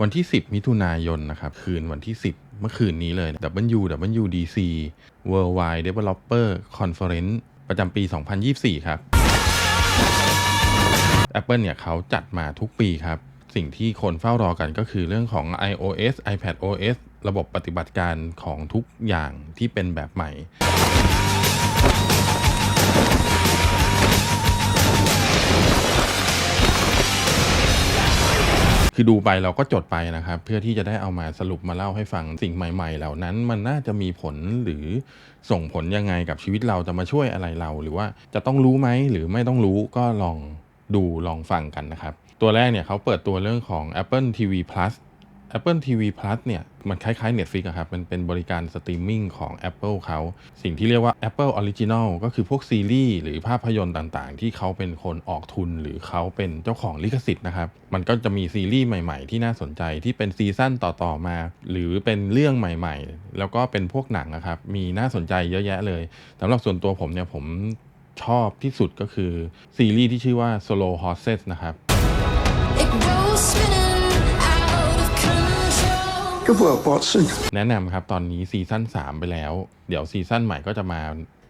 วันที่ 10 มิถุนายนนะครับ คืนวันที่ 10 เมื่อคืนนี้เลย WWDC Worldwide Developer Conference ประจำปี 2024 ครับ Apple เนี่ยเขาจัดมาทุกปีครับ สิ่งที่คนเฝ้ารอกันก็คือเรื่องของ iOS iPadOS ระบบปฏิบัติการของทุกอย่างที่เป็นแบบใหม่ คือดูไปเราก็จดไปนะครับ เพื่อที่จะได้เอามาสรุปมาเล่าให้ฟังสิ่งใหม่ ๆ เหล่านั้น มันน่าจะมีผลหรือส่งผลยังไงกับชีวิตเราจะมาช่วยอะไรเรา หรือว่าจะต้องรู้ไหมหรือไม่ต้องรู้ก็ลองดูลองฟังกันนะครับ ตัวแรกเนี่ยเขาเปิดตัวเรื่องของ Apple TV Plus Apple TV Plus เนี่ยมันคล้ายๆ Netflix อะครับ มันเป็นบริการสตรีมมิ่งของ Apple เขา สิ่งที่เรียกว่า Apple Original ก็คือพวกซีรีส์หรือภาพยนตร์ต่างๆ ที่เขาเป็นคนออกทุนหรือเขาเป็นเจ้าของลิขสิทธิ์นะครับ มันก็จะมีซีรีส์ใหม่ๆ ที่น่าสนใจที่เป็นซีซั่นต่อๆมา หรือเป็นเรื่องใหม่ๆ แล้วก็เป็นพวกหนังนะครับ มีน่าสนใจเยอะแยะเลยสำหรับส่วนตัวผมเนี่ยผมชอบที่สุดก็คือซีรีส์ที่ชื่อว่า Slow Horses นะครับ It goes spinning out of control. Good work, Watson. แนะนำครับตอนนี้ซีซั่น3 ไปแล้ว เดี๋ยวซีซั่นใหม่ก็จะมา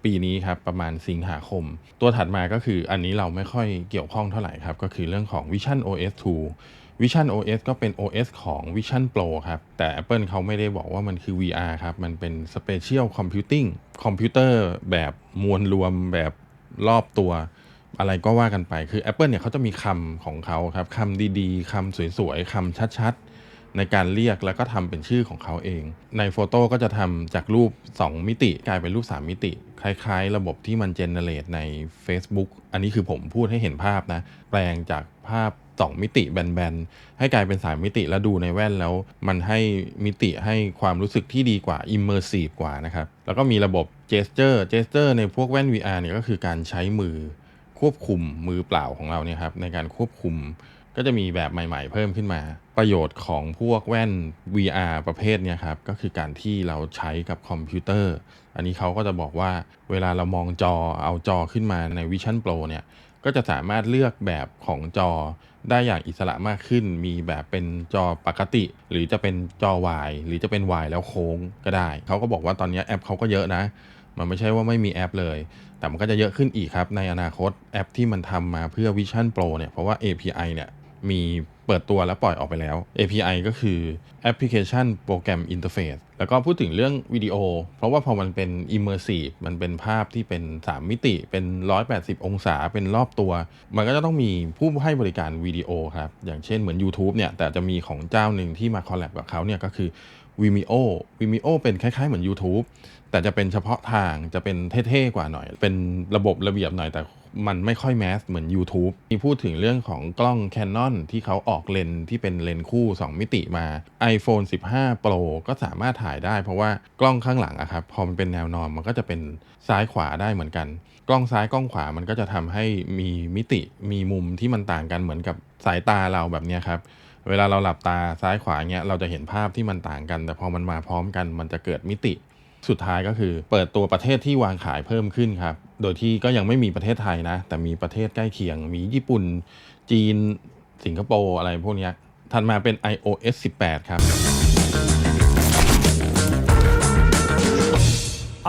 ปีนี้ครับประมาณสิงหาคม ตัวถัดมาก็คืออันนี้เราไม่ค่อยเกี่ยวข้องเท่าไหร่ครับ ก็คือเรื่องของ Vision OS 2 Vision OS ก็เป็น OS ของ Vision Pro ครับ แต่ Apple เขาไม่ได้บอกว่ามันคือ VR ครับ มันเป็น Spatial Computing คอมพิวเตอร์แบบมวลรวมแบบรอบตัว อะไรก็ว่ากันไปคือ Apple เนี่ยเขาจะมีคำของเขาครับคำดีๆคำสวยๆคำชัดๆ ในการเรียกแล้วก็ทำเป็นชื่อของเขาเอง ในโฟโต้ก็จะทำจากรูป 2 มิติ กลายเป็นรูป 3 มิติ คล้าย ๆ ระบบที่มันเจเนเรตใน Facebook อันนี้คือผมพูดให้เห็นภาพนะ แปลงจากภาพ 2 มิติแบนๆ ให้กลายเป็น 3 มิติแล้วดูในแว่นแล้ว มันให้มิติให้ความรู้สึกที่ดีกว่า Immersive กว่านะครับ แล้วก็มีระบบ Gesture Gesture ในพวกแว่น VR เนี่ยก็คือการใช้มือควบคุมมือเปล่าของเราเนี่ยครับในการควบคุม ก็จะมีแบบใหม่ ๆ เพิ่มขึ้นมา ประโยชน์ของพวกแว่น VR ประเภทเนี้ยครับ ก็คือการที่เราใช้กับคอมพิวเตอร์ อันนี้เขาก็จะบอกว่าเวลาเรามองจอเอาจอขึ้นมาใน Vision Pro เนี่ยก็จะสามารถเลือกแบบของจอได้อย่างอิสระมากขึ้น มีแบบเป็นจอปกติ หรือจะเป็นจอวายหรือจะเป็นวายแล้วโค้งก็ได้ เขาก็บอกว่าตอนนี้แอปเขาก็เยอะนะ มันไม่ใช่ว่าไม่มีแอปเลย แต่มันก็จะเยอะขึ้นอีกครับ ในอนาคตแอปที่มันทำมาเพื่อ Vision Pro เนี่ย เพราะว่า API เนี่ย มีเปิดตัวแล้วปล่อยออกไปแล้ว API ก็คือ Application Program Interface แล้วก็พูดถึงเรื่องวิดีโอ เพราะว่าพอมันเป็น Immersive มันเป็นภาพที่เป็น 3 มิติ เป็น 180 องศา เป็นรอบตัว มันก็จะต้องมีผู้ให้บริการวิดีโอครับ อย่างเช่นเหมือน YouTube เนี่ย แต่จะมีของเจ้าหนึ่งที่มาคอลแลบกับเขาเนี่ยก็คือ Vimeo Vimeo เป็นคล้ายๆเหมือน YouTube แต่จะเป็นเฉพาะทาง จะเป็นเท่ๆกว่าหน่อย เป็นระบบระเบียบหน่อย แต่ มันไม่ค่อยแมสเหมือน YouTube มีพูดถึงเรื่องของกล้อง Canon ที่เขาออกเลนที่เป็นเลนคู่ 2 มิติมา iPhone 15 Pro ก็สามารถถ่ายได้ เพราะว่ากล้องข้างหลังอะครับพอมันเป็นแนวนอนมันก็จะเป็นซ้ายขวาได้เหมือนกัน กล้องซ้ายกล้องขวามันก็จะทำให้มีมิติมีมุมที่มันต่างกันเหมือนกับสายตาเราแบบนี้ครับเวลาเราหลับตาซ้ายขวาเงี้ยเราจะเห็นภาพที่มันต่างกัน แต่พอมันมาพร้อมกันมันจะเกิดมิติ สุดท้ายก็คือ เปิดตัวประเทศที่วางขายเพิ่มขึ้นครับ โดยที่ก็ยังไม่มีประเทศไทยนะ แต่มีประเทศใกล้เคียง มีญี่ปุ่น จีน สิงคโปร์อะไรพวกเนี้ยถัดมาเป็น iOS 18 ครับ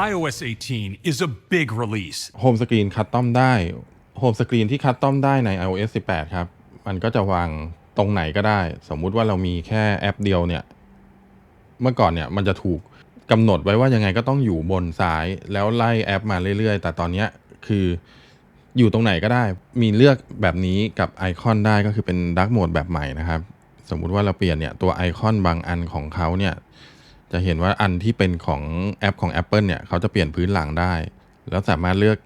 iOS 18 is a big release. โฮมสกรีนคัสตอมได้โฮมสกรีนที่คัสตอมได้ใน iOS 18 ครับ มันก็จะวางตรงไหนก็ได้ สมมุติว่าเรามีแค่แอปเดียวเนี่ย เมื่อก่อนเนี่ยมันจะถูก กำหนดไว้ว่ายังไงก็ต้องอยู่บนซ้ายแล้วไล่แอปมาเรื่อยๆ แต่ตอนนี้คืออยู่ตรงไหนก็ได้ มีเลือกแบบนี้กับไอคอนได้ก็คือเป็นดักโหมดแบบใหม่นะครับ สมมุติว่าเราเปลี่ยนเนี่ยตัวไอคอนบางอันของเขาเนี่ยจะเห็นว่าอันที่เป็นของแอปของ Apple เนี่ยเขาจะเปลี่ยนพื้นหลังได้ แล้วสามารถเลือก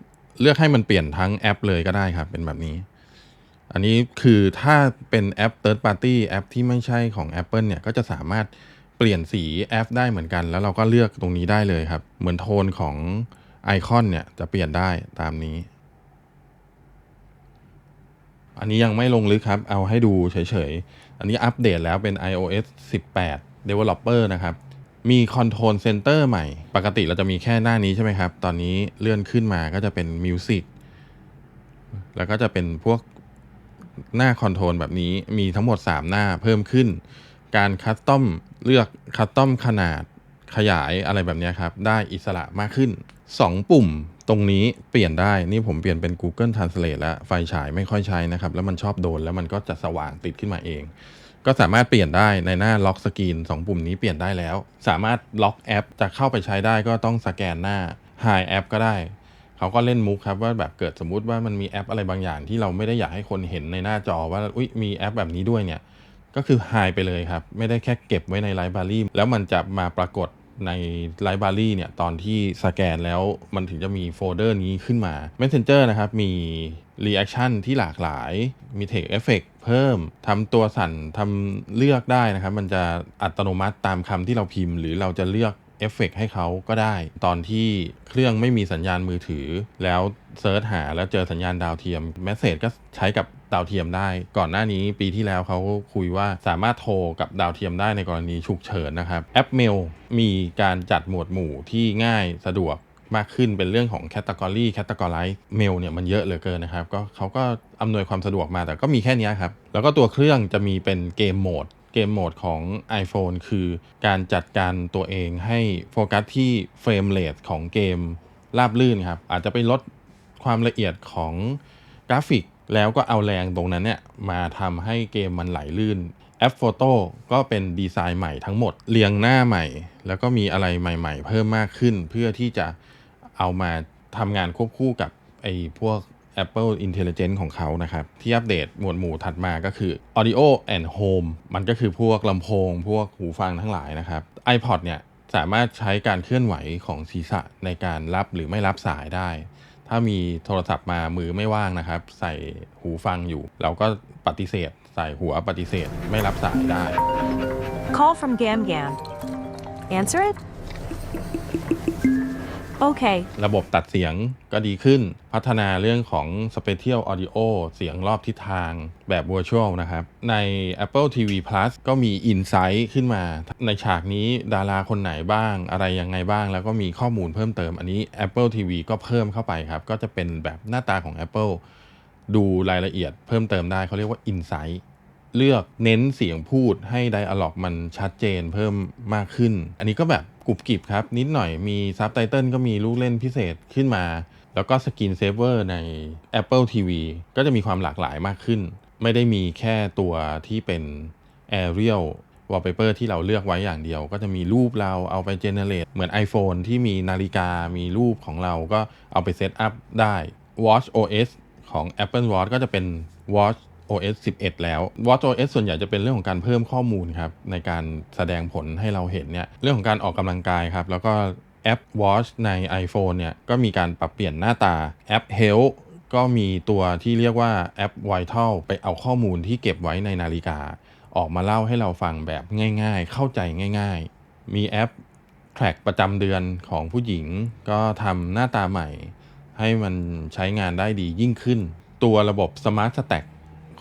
เลือกให้มันเปลี่ยนทั้งแอปเลยก็ได้ครับ เป็นแบบนี้ อันนี้คือถ้าเป็นแอป Third Party แอปที่ไม่ใช่ของ Apple เนี่ยก็จะสามารถ เปลี่ยนสีแอปได้เหมือนกัน แล้วเราก็เลือกตรงนี้ได้เลยครับ เหมือนโทนของไอคอนเนี่ยจะเปลี่ยนได้ตามนี้ อันนี้ยังไม่ลงลึกครับ เอาให้ดูเฉยๆ อันนี้อัปเดตแล้วเป็น iOS 18 Developer นะครับ มี Control Center ใหม่ ปกติเราจะมีแค่หน้านี้ใช่ไหมครับ ตอนนี้เลื่อนขึ้นมาก็จะเป็น Music แล้วก็จะเป็นพวกหน้าคอนโทรลแบบนี้มีทั้งหมด 3 หน้าเพิ่มขึ้น การคัสตอม เลือกคัสตอมขนาดขยายอะไรแบบนี้ครับ ได้อิสระมากขึ้น 2 ปุ่มตรงนี้เปลี่ยนได้ นี่ผมเปลี่ยนเป็น Google Translate แล้ว ไฟฉายไม่ค่อยใช้นะครับ แล้วมันชอบโดน แล้วมันก็จะสว่างติดขึ้นมาเอง ก็สามารถเปลี่ยนได้ในหน้าล็อกสกรีน2 ปุ่มนี้เปลี่ยนได้แล้ว สามารถล็อกแอปจะเข้าไปใช้ได้ก็ต้องสแกนหน้า Hide แอปก็ได้ เขาก็เล่นมุกครับว่าแบบเกิดสมมุติว่ามันมีแอปอะไรบางอย่างที่เราไม่ได้อยากให้คนเห็นในหน้าจอว่า อุ๊ย มีแอปแบบนี้ด้วยเนี่ย ก็คือหายไปเลยครับ ไม่ได้แค่เก็บไว้ในไลบรารีแล้วมันจะมาปรากฏในไลบรารีเนี่ยตอนที่สแกนแล้วมันถึงจะมีโฟลเดอร์นี้ขึ้นมา Messenger นะครับมี Reaction ที่หลากหลาย มี Text Effect เพิ่มทำตัวสั่นทำเลือกได้นะครับ มันจะอัตโนมัติตามคำที่เราพิมพ์ หรือเราจะเลือก เอฟเฟกให้เขาก็ได้ ตอนที่เครื่องไม่มีสัญญาณมือถือ แล้วเซิร์ชหาแล้วเจอสัญญาณดาวเทียมแมสเซจก็ใช้กับดาวเทียมได้ ก่อนหน้านี้ปีที่แล้วเขาคุยว่าสามารถโทรกับดาวเทียมได้ในกรณีฉุกเฉินนะครับแอปเมลมีการจัดหมวดหมู่ที่ง่ายสะดวกมากขึ้นเป็นเรื่องของแคตตากรีแคตตากร i z e เมลเนี่ยมันเยอะเหลือเกินนะครับ ก็เขาก็อำนวยความสะดวกมาแต่ก็มีแค่นี้ครับ แล้วก็ตัวเครื่องจะมีเป็นเกมโหมด มโหมดของ iPhone คือการจัดการตัวเองให้โฟกัสที่เฟรมเรทของเกมราบลื่นครับ อาจจะไปลดความละเอียดของกราฟิก แล้วก็เอาแรงตรงนั้นเนี่ยมาทำให้เกมมันไหลลื่นแอปโฟโต้ก็เป็นดีไซน์ใหม่ทั้งหมด เรียงหน้าใหม่ แล้วก็มีอะไรใหม่ ๆ เพิ่มมากขึ้น เพื่อที่จะเอามาทำงานควบคู่กับไอ้พวก Apple Intelligence ของเขานะครับ ที่อัปเดตหมวดหมู่ถัดมาก็คือ Audio and Home มันก็คือพวกลำโพง พวกหูฟังทั้งหลายนะครับ iPod เนี่ยสามารถใช้การเคลื่อนไหวของศีรษะในการรับหรือไม่รับสายได้ ถ้ามีโทรศัพท์มามือไม่ว่างนะครับ ใส่หูฟังอยู่ เราก็ปฏิเสธ ใส่หัวปฏิเสธไม่รับสายได้ Call from Gam Gam. Answer it? Okay. ระบบตัดเสียงก็ดีขึ้น พัฒนาเรื่องของ Spatial Audio เสียงรอบทิศทางแบบ Virtual นะครับ ใน Apple TV Plus ก็มี Insight ขึ้นมา ในฉากนี้ดาราคนไหนบ้าง อะไรยังไงบ้าง แล้วก็มีข้อมูลเพิ่มเติม อันนี้ Apple TV ก็เพิ่มเข้าไปครับ ก็จะเป็นแบบหน้าตาของ Apple ดูรายละเอียดเพิ่มเติมได้เขาเรียกว่า Insight เลือกเน้นเสียงพูดให้ไดอะล็อกมันชัดเจนเพิ่มมากขึ้น อันนี้ก็แบบกรุบกริบครับ นิดหน่อยมีซับไตเติลก็มีลูกเล่นพิเศษขึ้นมา แล้วก็สกรีนเซฟเวอร์ใน Apple TV ก็จะมีความหลากหลายมากขึ้น ไม่ได้มีแค่ตัวที่เป็น Arial Wallpaper ที่เราเลือกไว้อย่างเดียว ก็จะมีรูปเราเอาไปเจเนเรตเหมือน iPhone ที่มีนาฬิกามีรูปของเราก็เอาไปเซตอัพได้ Watch OS ของ Apple Watch ก็จะเป็น Watch OS 11 แล้ว Watch OS ส่วนใหญ่จะเป็นเรื่องของการเพิ่มข้อมูลครับในการแสดงผลให้เราเห็นเนี่ยเรื่องของการออกกำลังกายครับแล้วก็แอป Watch ใน iPhone เนี่ยก็มีการปรับเปลี่ยนหน้าตาแอป Health ก็มีตัวที่เรียกว่าแอป Vital ไปเอาข้อมูลที่เก็บไว้ในนาฬิกา ออกมาเล่าให้เราฟังแบบง่ายๆ เข้าใจง่าย ๆ มีแอป track ประจำเดือนของผู้หญิง ก็ทำหน้าตาใหม่ ให้มันใช้งานได้ดียิ่งขึ้น ตัวระบบ Smart Stack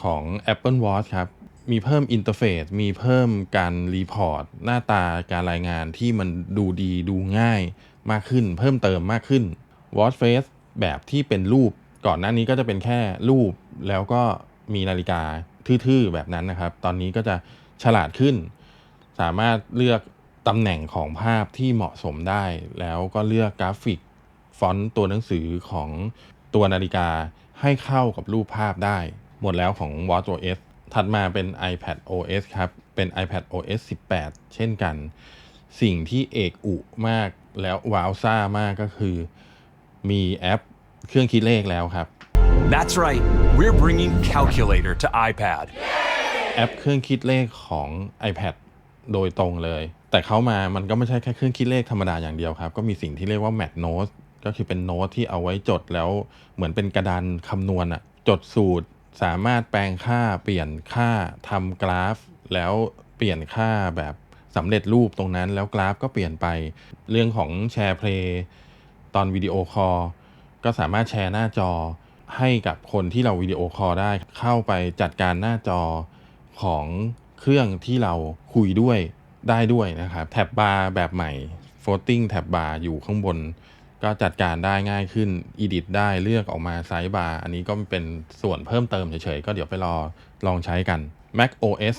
ของ Apple Watch ครับ มีเพิ่มอินเทอร์เฟซมีเพิ่มการรีพอร์ต หน้าตาการรายงานที่มันดูดีดูง่ายมากขึ้น เพิ่มเติมมากขึ้น Watch Face แบบที่เป็นรูปก่อนหน้านี้ก็จะเป็นแค่รูปแล้วก็มีนาฬิกาทื่อๆแบบนั้นนะครับ ตอนนี้ก็จะฉลาดขึ้น สามารถเลือกตำแหน่งของภาพที่เหมาะสมได้ แล้วก็เลือกกราฟิกฟอนต์ตัวหนังสือของตัวนาฬิกาให้เข้ากับรูปภาพได้ หมดแล้วของ Watch OS ถัดมาเป็น iPad OS ครับ เป็น iPad OS 18 เช่นกัน สิ่งที่เอกอุมากแล้วว้าวซ่ามากก็คือ มีแอปเครื่องคิดเลขแล้วครับ That's right. We're bringing Calculator to iPad. แอปเครื่องคิดเลขของ iPad โดยตรงเลย แต่เขามามันก็ไม่ใช่แค่เครื่องคิดเลขธรรมดาอย่างเดียวครับ ก็มีสิ่งที่เรียกว่า Math Note ก็คือเป็นโน้ตที่เอาไว้จดแล้วเหมือนเป็นกระดานคำนวณอะจดสูตร สามารถแปลงค่าเปลี่ยนค่าทำกราฟ แล้วเปลี่ยนค่าแบบสำเร็จรูปตรงนั้นแล้วกราฟก็เปลี่ยนไป เรื่องของแชร์เพลย์ตอนวิดีโอคอลก็สามารถแชร์หน้าจอให้กับคนที่เราวิดีโอคอลได้ เข้าไปจัดการหน้าจอของเครื่องที่เราคุยด้วยได้ด้วยนะครับ แท็บบาร์แบบใหม่ floating แท็บบาร์อยู่ข้างบน ก็จัดการได้ง่ายขึ้น edit ได้เลือกออกมาไซส์บาร์อันนี้ก็เป็นส่วนเพิ่มเติมเฉยๆ ก็เดี๋ยวไปรอลองใช้กัน Mac OS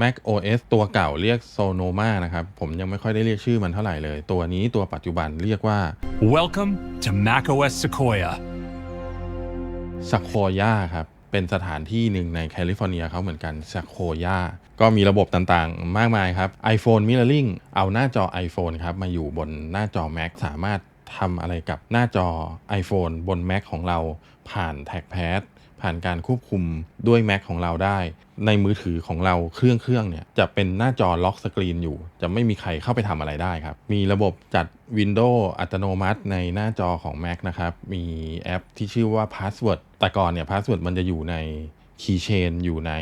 Mac OS ตัวเก่าเรียก Sonoma นะครับ ผมยังไม่ค่อยได้เรียกชื่อมันเท่าไหร่เลย ตัวนี้ตัวปัจจุบันเรียกว่า Welcome to macOS Sequoia. สักโคย่าครับ เป็นสถานที่หนึ่งในแคลิฟอร์เนียเขาเหมือนกันสักโคย่าก็มีระบบต่างๆ มากมายครับ iPhone Mirroring เอาหน้าจอ iPhone ครับ มาอยู่บนหน้าจอ Mac สามารถทำอะไรกับหน้าจอ iPhone บน Mac ของเราผ่านแท็กแพด ผ่านการควบคุมด้วย Mac ของเราได้ ในมือถือของเราเครื่องเครื่องเนี่ยจะเป็นหน้าจอล็อกสกรีนอยู่ จะไม่มีใครเข้าไปทำอะไรได้ครับ มีระบบจัด Windows อัตโนมัติ ในหน้าจอของ Mac นะครับ มีแอปที่ชื่อว่า Password แต่ก่อนเนี่ย Password มันจะอยู่ใน Keychain อยู่ใน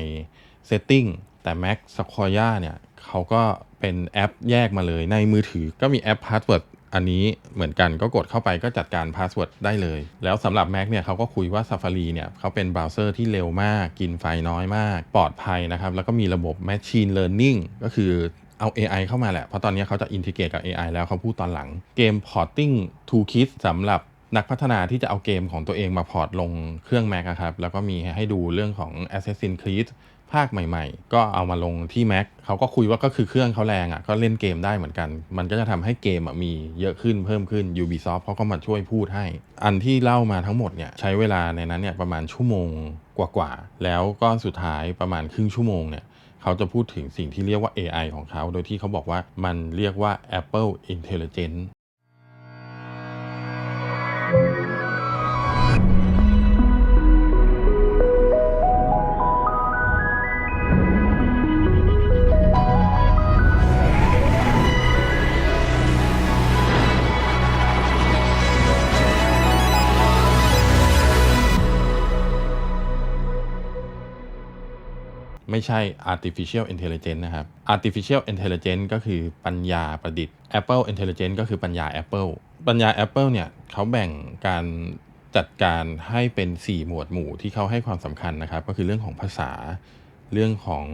Setting แต่ Mac Sequoia เนี่ยเขาก็เป็นแอปแยกมาเลยในมือถือก็มีแอป Password อันนี้เหมือนกันก็กดเข้าไปก็จัดการพาสเวิร์ดได้เลย แล้วสำหรับ Mac เนี่ยเขาก็คุยว่า Safari เนี่ยเขาเป็นเบราว์เซอร์ที่เร็วมาก กินไฟน้อยมาก ปลอดภัยนะครับ แล้วก็มีระบบ Machine Learning ก็คือเอา AI เข้ามาแหละ เพราะตอนนี้เขาจะอินทิเกรตกับ AI แล้วเขาพูดตอนหลัง เกม Porting Toolkit สำหรับนักพัฒนาที่จะเอาเกมของตัวเองมาพอร์ตลงเครื่อง Mac ครับ แล้วก็มีให้ดูเรื่องของ Assassin's Creed ภาคใหม่ ๆ ก็เอามาลงที่ Mac เขาก็คุยว่าก็คือเครื่องเขาแรงอะ่ะก็เล่นเกมได้เหมือนกัน มันก็จะทำให้เกมอะมีเยอะขึ้นเพิ่มขึ้น Ubisoft เขาก็มาช่วยพูดให้ อันที่เล่ามาทั้งหมดเนี่ยใช้เวลาในนั้นเนี่ยประมาณชั่วโมงกว่าๆแล้วก็สุดท้ายประมาณครึ่งชั่วโมงเนี่ยเขาจะพูดถึงสิ่งที่เรียกว่า AI ของเขา โดยที่เขาบอกว่ามันเรียกว่า Apple Intelligence ไม่ใช่ artificial intelligence นะครับ artificial intelligence ก็คือปัญญาประดิษฐ์ Apple intelligence ก็คือปัญญา Apple ปัญญา Apple เนี่ยเขาแบ่งการจัดการให้เป็น 4 หมวดหมู่ที่เขาให้ความสำคัญนะครับ ก็คือเรื่องของภาษาเรื่องของ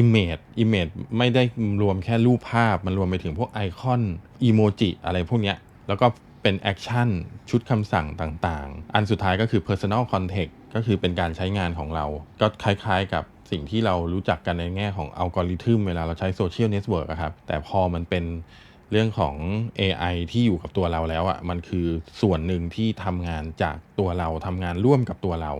Image Image ไม่ได้รวมแค่รูปภาพ มันรวมไปถึงพวกไอคอนอีโมจิอะไรพวกเนี้ยแล้วก็เป็นแอคชั่นชุดคำสั่งต่างๆ อันสุดท้ายก็คือ personal context ก็คือเป็นการใช้งานของเรา ก็คล้ายๆกับ สิ่งที่เรารู้จักกันในแง่ของอัลกอริทึมเวลาเราใช้โซเชียลเน็ตเวิร์กครับ แต่พอมันเป็นเรื่องของ AI ที่อยู่กับตัวเราแล้วอะ่ะมันคือส่วนหนึ่งที่ทำงานจากตัวเราทำงานร่วมกับตัวเรา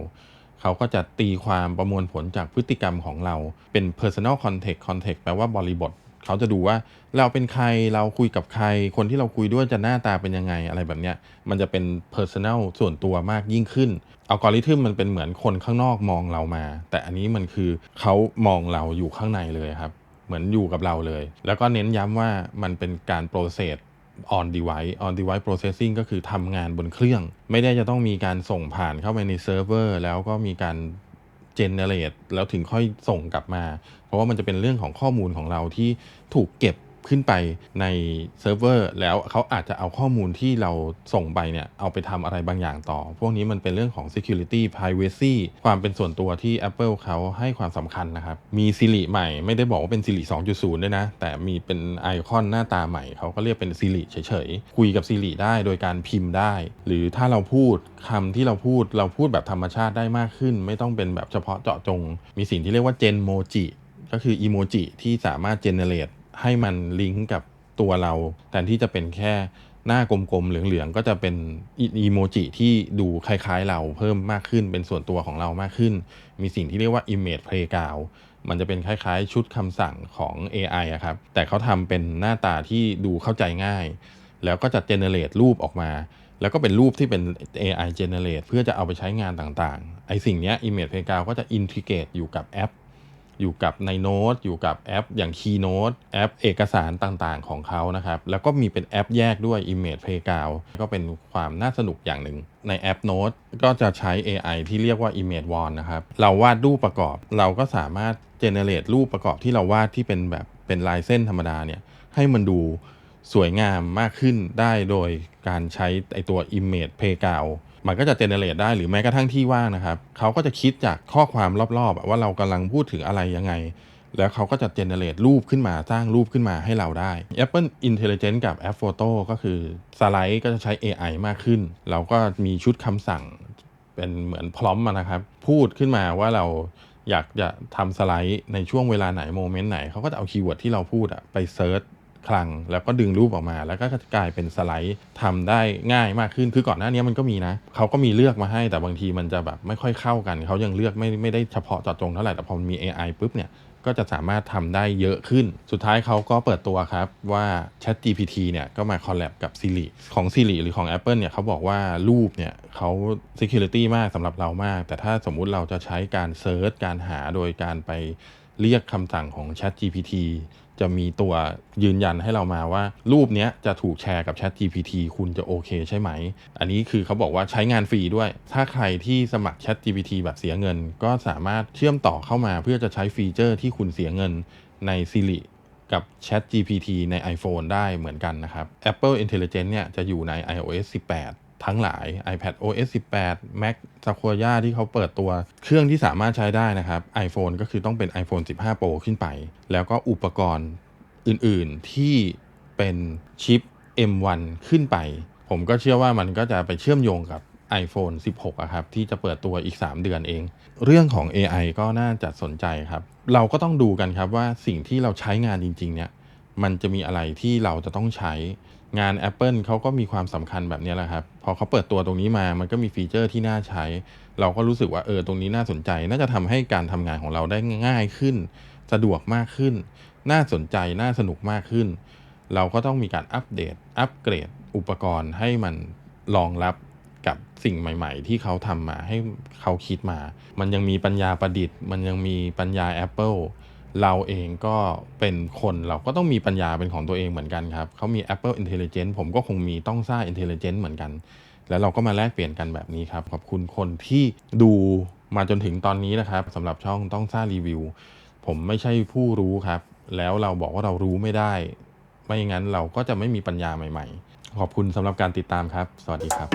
เขาก็จะตีความประมวลผลจากพฤติกรรมของเราเป็น personal context context แปลว่าบริบท เขาจะดูว่าเราเป็นใครเราคุยกับใคร คนที่เราคุยด้วยจะหน้าตาเป็นยังไงอะไรแบบเนี้ยมันจะเป็น personal ส่วนตัวมากยิ่งขึ้นอัลกอริทึมมันเป็นเหมือนคนข้างนอกมองเรามา แต่อันนี้มันคือเขามองเราอยู่ข้างในเลยครับ เหมือนอยู่กับเราเลย แล้วก็เน้นย้ำว่ามันเป็นการ process on device on device processing ก็คือทำงานบนเครื่อง ไม่ได้จะต้องมีการส่งผ่านเข้าไปในเซิร์ฟเวอร์แล้วก็มีการ generate แล้วถึงค่อยส่งกลับมา เพราะว่ามันจะเป็นเรื่องของข้อมูลของเราที่ถูกเก็บ ขึ้นไปในเซิร์ฟเวอร์แล้วเขาอาจจะเอาข้อมูลที่เราส่งไปเนี่ยเอาไปทำอะไรบางอย่างต่อ พวกนี้มันเป็นเรื่องของ security privacy ความเป็นส่วนตัวที่ Apple เขาให้ความสำคัญนะครับ มี Siri ใหม่ไม่ได้บอกว่าเป็น Siri 2.0 ด้วยนะ แต่มีเป็นไอคอนหน้าตาใหม่ เขาก็เรียกเป็น Siri เฉยๆ คุยกับ Siri ได้โดยการพิมพ์ได้ หรือถ้าเราพูดคำที่เราพูดเราพูดแบบธรรมชาติได้มากขึ้น ไม่ต้องเป็นแบบเฉพาะเจาะจง มีสิ่งที่เรียกว่า Genmoji ก็คืออีโมจิที่สามารถ generate ให้มันลิงก์กับตัวเราแทนที่จะเป็นแค่หน้ากลมๆเหลืองๆก็จะเป็นอีโมจิที่ดูคล้ายๆ เราเพิ่มมากขึ้นเป็นส่วนตัวของเรามากขึ้น มีสิ่งที่เรียกว่า image playground มันจะเป็นคล้ายๆ ชุดคำสั่งของ AI อะครับ แต่เขาทำเป็นหน้าตาที่ดูเข้าใจง่าย แล้วก็จะ generate รูปออกมา แล้วก็เป็นรูปที่เป็น AI generate เพื่อจะเอาไปใช้งานต่างๆ ไอสิ่งเนี้ย image playground ก็จะ integrate อยู่กับแอป อยู่กับในโน้ตอยู่กับแอปอย่าง Keynote แอปเอกสารต่างๆของเขานะครับ แล้วก็มีเป็นแอปแยกด้วย Image Playground ก็เป็นความน่าสนุกอย่างหนึ่งในแอป Note ก็จะใช้ AI ที่เรียกว่า Image Wall นะครับ เราวาดรูปประกอบ เราก็สามารถ generate รูปประกอบที่เราวาดที่เป็นแบบเป็นลายเส้นธรรมดาเนี่ยให้มันดูสวยงามมากขึ้นได้โดยการใช้ไอตัว Image Playground มันก็จะเจเนเรตได้หรือแม้กระทั่งที่ว่างนะครับเขาก็จะคิดจากข้อความรอบๆว่าเรากำลังพูดถึงอะไรยังไง แล้วเขาก็จะเจเนเรตรูปขึ้นมาสร้างรูปขึ้นมาให้เราได้ Apple Intelligence กับแอป Photo ก็คือสไลด์ก็จะใช้ AI มากขึ้น เราก็มีชุดคำสั่งเป็นเหมือนพร้อมนะครับ พูดขึ้นมาว่าเราอยากจะทำสไลด์ในช่วงเวลาไหนโมเมนต์ไหนเขาก็จะเอาคีย์เวิร์ดที่เราพูดอะไปเซิร์ช คลัง แล้วก็ดึงรูปออกมา แล้วก็กลายเป็นสไลด์ทำได้ง่ายมากขึ้น คือก่อนหน้านี้มันก็มีนะเขาก็มีเลือกมาให้แต่บางทีมันจะแบบไม่ค่อยเข้ากัน เขายังเลือกไม่ไม่ได้เฉพาะเจาะจงเท่าไหร่แต่พอมี AI ปุ๊บเนี่ยก็จะสามารถทำได้เยอะขึ้น สุดท้ายเขาก็เปิดตัวครับว่า Chat GPT เนี่ยก็มาคอลแลบกับ Siri ของ Siri หรือของ Apple เนี่ยเขาบอกว่ารูปเนี่ยเขา Security มากสำหรับเรามาก แต่ถ้าสมมุติเราจะใช้การเซิร์ชการหาโดยการไปเรียกคำสั่งของ Chat GPT จะมีตัวยืนยันให้เรามาว่า รูปนี้จะถูกแชร์กับ Chat GPT คุณจะโอเคใช่ไหม อันนี้คือเขาบอกว่าใช้งานฟรีด้วย ถ้าใครที่สมัคร Chat GPT แบบเสียเงิน ก็สามารถเชื่อมต่อเข้ามาเพื่อจะใช้ฟีเจอร์ที่คุณเสียเงินใน Siri กับ Chat GPT ใน iPhone ได้เหมือนกันนะครับ Apple Intelligence เนี่ยจะอยู่ใน iOS 18 ทั้งหลาย iPad OS 18 Mac Sequoia ที่เขาเปิดตัว เครื่องที่สามารถใช้ได้นะครับ iPhone ก็คือต้องเป็น iPhone 15 Pro ขึ้นไป แล้วก็อุปกรณ์อื่นๆที่เป็นชิป M1 ขึ้นไป ผมก็เชื่อว่ามันก็จะไปเชื่อมโยงกับ iPhone 16อะครับที่จะเปิดตัวอีก 3 เดือนเอง เรื่องของ AI ก็น่าจะสนใจครับ เราก็ต้องดูกันครับว่าสิ่งที่เราใช้งานจริง ๆ เนี่ย มันจะมีอะไรที่เราจะต้องใช้ งาน Apple เขาก็มีความสำคัญแบบนี้แหละครับ พอเขาเปิดตัวตรงนี้มา มันก็มีฟีเจอร์ที่น่าใช้ เราก็รู้สึกว่าเออตรงนี้น่าสนใจ น่าจะทำให้การทำงานของเราได้ง่ายขึ้น สะดวกมากขึ้น น่าสนใจ น่าสนุกมากขึ้น เราก็ต้องมีการอัปเดต อัปเกรด อุปกรณ์ให้มันรองรับกับสิ่งใหม่ ๆ ที่เขาทำมาให้เขาคิดมา มันยังมีปัญญาประดิษฐ์ มันยังมีปัญญา Apple เราเองก็เป็นคนเราก็ต้องมีปัญญาเป็นของตัวเองเหมือนกันครับเขามี Apple Intelligence ผมก็คงมีต้องซ่า Intelligence เหมือนกัน แล้วเราก็มาแลกเปลี่ยนกันแบบนี้ครับ ขอบคุณคนที่ดูมาจนถึงตอนนี้นะครับสำหรับช่องต้องซ่ารีวิว ผมไม่ใช่ผู้รู้ครับ แล้วเราบอกว่าเรารู้ไม่ได้ ไม่อย่างนั้นเราก็จะไม่มีปัญญาใหม่ ๆ ขอบคุณสำหรับการติดตามครับ สวัสดีครับ